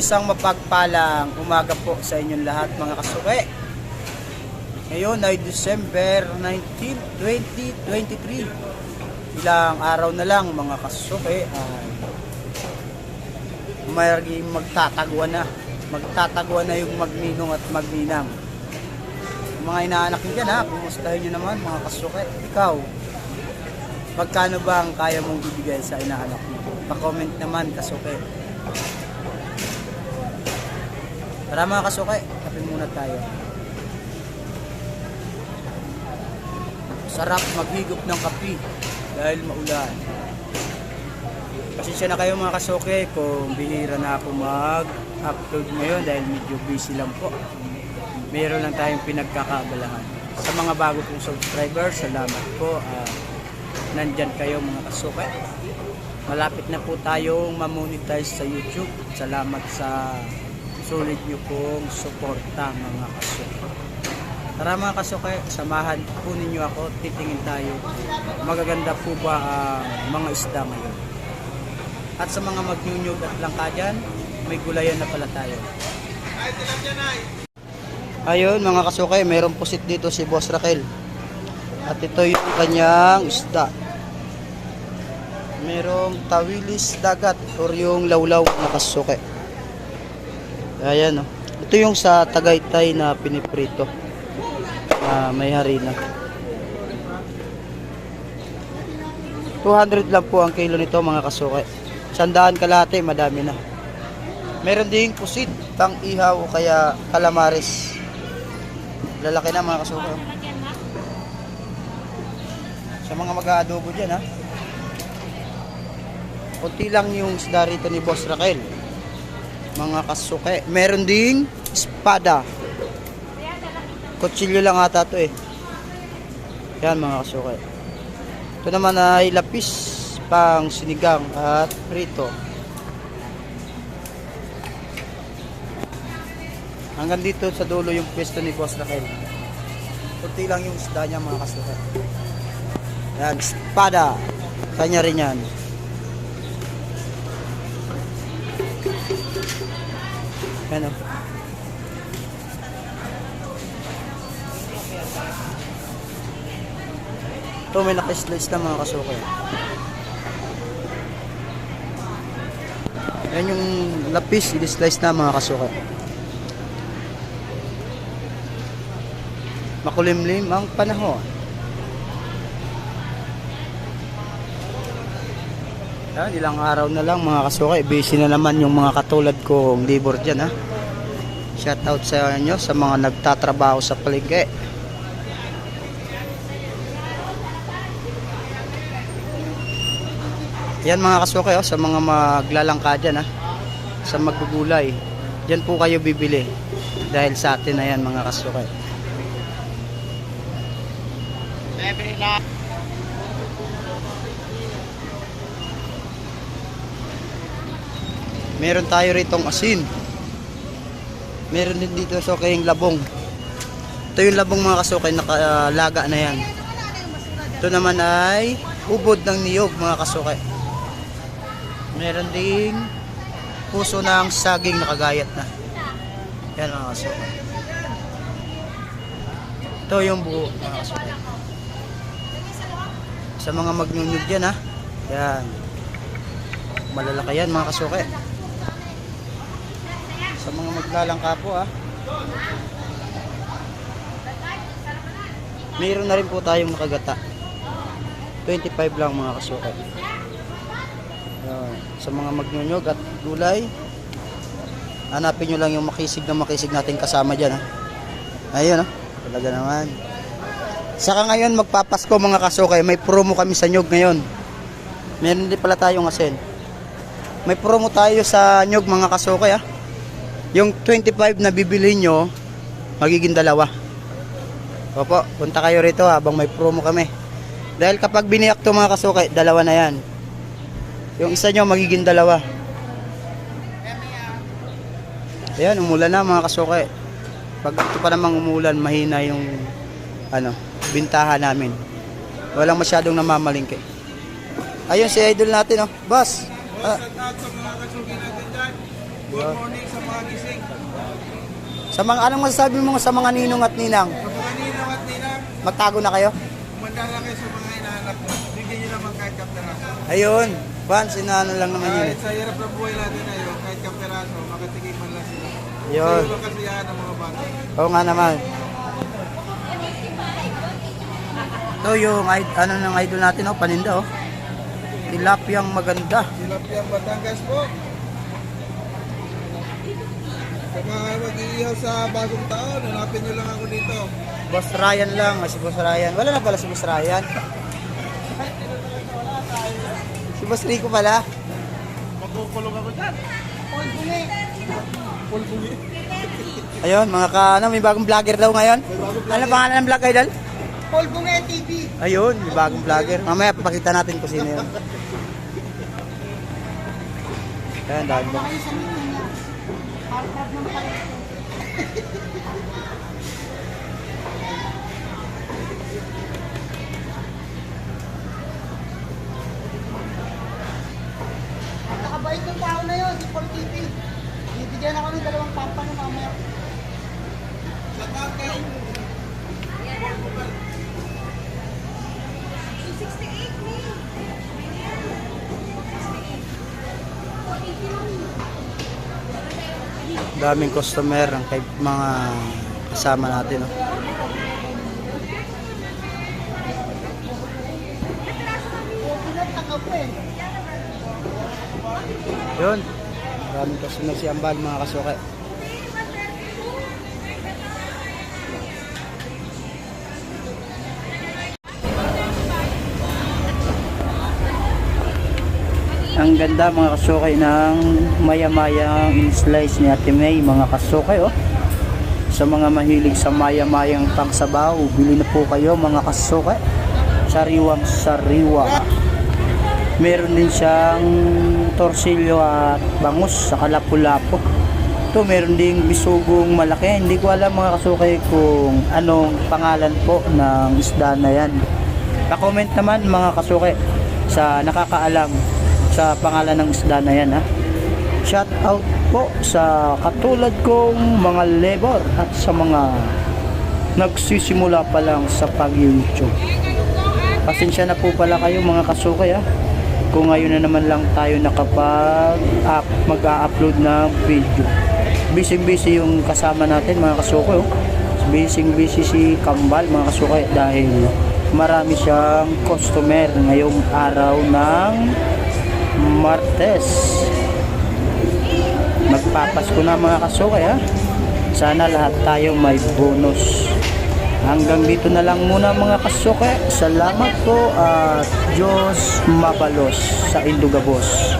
isang mapagpalang umaga po sa inyong lahat mga kasuke. Ngayon ay December 19, 2023. Ilang araw na lang mga kasuke ay may magtatagwa na. Magtatagwa na yung magninong at magninang. Mga inaanak nyo dyan ha, kumustahin nyo naman mga kasuke. Ikaw, magkano ba ang kaya mong ibigay sa inaanak mo? Pa-comment naman kasuke. Tara mga kasuke, kape muna tayo. Sarap maghigop ng kape dahil maulan. Pasensya na kayo mga kasuke kung bihira na ako mag-upload ngayon dahil medyo busy lang po. Meron lang tayong pinagkakaabalahan. Sa mga bago kong subscribers, salamat po. Ah, nandyan kayo mga kasuke. Malapit na po tayong mamonetize sa YouTube. Salamat sa sulit nyo pong suporta mga kasuke. Tara mga kasuke, samahan po ninyo ako, titingin tayo. Magaganda po ba ang mga isda ngayon? At sa mga magnyunyog at langka dyan, may gulayan na pala tayo. Ayun mga kasuke, mayroong pusit dito si Boss Raquel. At ito yung kanyang isda. Merong tawilis dagat or yung lawlaw na kasuke. Ayan o. Ito yung sa Tagaytay na piniprito. Na may harina. 200 lang po ang kilo nito mga kasuke. Sandaan kalate, madami na. Meron ding pusit, tang ihaw o kaya calamares. Lalaki na mga kasuke. oh. Sa mga mag-aadobo dyan ha. Kunti lang yung isda rito ni Boss Raquel. Mga kasuke. Meron ding espada. Kutsilyo lang ata to eh. Yan mga kasuke. Ito naman ay lapis pang sinigang at prito. Hanggang dito sa dulo yung pwesto ni Boss Raquel. Kunti lang yung isda niya mga kasuke. Yan, espada. Kanya rin yan. Yan o. Ito may nakislice na mga kasuke. Yan yung lapis, i-slice na mga kasuke. Makulimlim ang panahon. Yan, ilang araw na lang mga kasuke. Busy na naman yung mga katulad kong libor dyan ha. Shout out sa inyo sa mga nagtatrabaho sa palengke. Yan mga kasuke oh, sa mga maglalangka dyan ha. Sa maggugulay. Diyan po kayo bibili. Dahil sa atin na yan mga kasuke. Meron tayo ritong asin. Meron din dito sa kayong labong. Ito yung labong mga kasukay, nakalaga na yan. Ito naman ay ubod ng niyog mga kasukay. Meron ding puso ng saging nakagayat na. Yan mga kasukay. Ito yung buo mga kasukay. Sa mga magnyunyug dyan ha. Yan. Malalaki yan mga kasukay sa mga maglalangka po ah. Meron na rin po tayong nakagata. 25 lang mga kasukay. Yan. Sa mga magnyonyog at gulay, hanapin nyo lang yung makisig na makisig natin kasama dyan. Ha? Ayun, ah. talaga naman. Saka ngayon magpapasko mga kasukay, may promo kami sa nyog ngayon. Meron din pala tayong asin. May promo tayo sa nyog mga kasukay ah. Yung 25 na bibili nyo, magiging dalawa. Opo, punta kayo rito habang may promo kami. Dahil kapag biniyak to mga kasukay, dalawa na yan. Yung isa nyo, magiging dalawa. Ayan, umulan na mga kasukay. Pag ito pa namang umulan, mahina yung ano, bintahan namin. Walang masyadong namamalingke. Ayun si idol natin, oh. Boss. Ah, Good morning sa mga gising. Sa mga, anong masasabi mo sa mga ninong at ninang? Sa mga ninang at ninang, Magtago na kayo? kumanda lang kayo sa mga inaanak mo. Bigyan nyo naman kahit kaperaso. Ayun. Fans, inaano lang naman yun. Kahit sa hirap ng buhay natin ngayon, kahit kaperaso, makatigay man lang sila. Yun. Sa kasiyahan ng mga bata. Oo nga naman. Ito yung id- ano ng idol natin, oh, paninda, oh. Tilapiyang maganda. Tilapia Batangas po. Sa mga mag-iihaw sa bagong taon, hanapin nyo lang ako dito. Boss Ryan lang, si Boss Ryan. Wala na pala si Boss Ryan. si Boss Rico pala. Magkukulong ako dyan. Ayun, mga ka, ano, may bagong vlogger daw ngayon. Ano pangalan ng vlog, idol? Paul Bunge TV. Ayun, may bagong vlogger. Mamaya papakita natin kung sino yun. Ayan, dahil ba? Nakabait yung tao na yun, si Paul. Bibigyan ako ng dalawang pampa na mamaya. Sa tatay. Daming customer ang kay mga kasama natin. Oh. Yun, daming customer si Ambal mga kasuke. Ang ganda mga kasukay ng maya-mayang slice ni Ate May, mga kasukay oh. Sa mga mahilig sa maya-mayang pangsabaw, bili na po kayo mga kasukay. Sariwang sariwa. Meron din siyang torsilyo at bangus sa kalapu-lapo. Ito, meron ding bisugong malaki. Hindi ko alam mga kasukay kung anong pangalan po ng isda na yan. Pa-comment naman mga kasukay sa nakakaalam sa pangalan ng isda na yan ha. Shout out po sa katulad kong mga labor at sa mga nagsisimula pa lang sa pag-YouTube. Pasensya na po pala kayo mga kasukay ha. Kung ngayon na naman lang tayo nakapag up, mag-a-upload ng video. Busy busy yung kasama natin mga kasukay. Oh. Busy busy si Kambal mga kasukay dahil marami siyang customer ngayong araw ng Martes. Magpapasko na mga kasukay ha. Sana lahat tayo may bonus. Hanggang dito na lang muna mga kasuke. Salamat po at Diyos mabalos sa Indugabos.